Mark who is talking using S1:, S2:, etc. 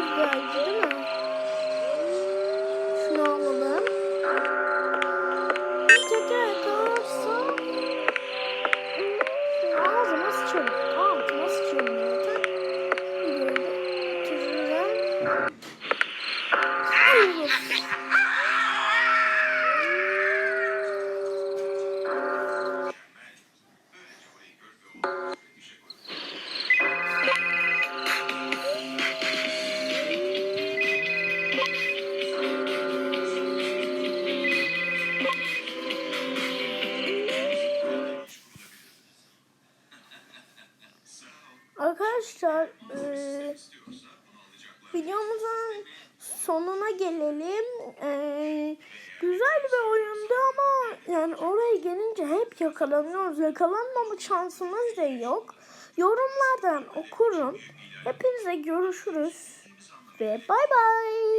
S1: güzeldi değil mi? Şunu alalım. Teker kalırsa... Ağzıma sıçıyorum. Ağzıma sıçıyorum zaten. Böyle. Tüzüren. Sıyırız. Arkadaşlar e, videomuzun sonuna gelelim. E, güzel bir oyundu ama yani oraya gelince hep yakalanıyoruz. Yakalanmama şansımız da yok. Yorumlardan okurum. Hepinize görüşürüz ve bay bay.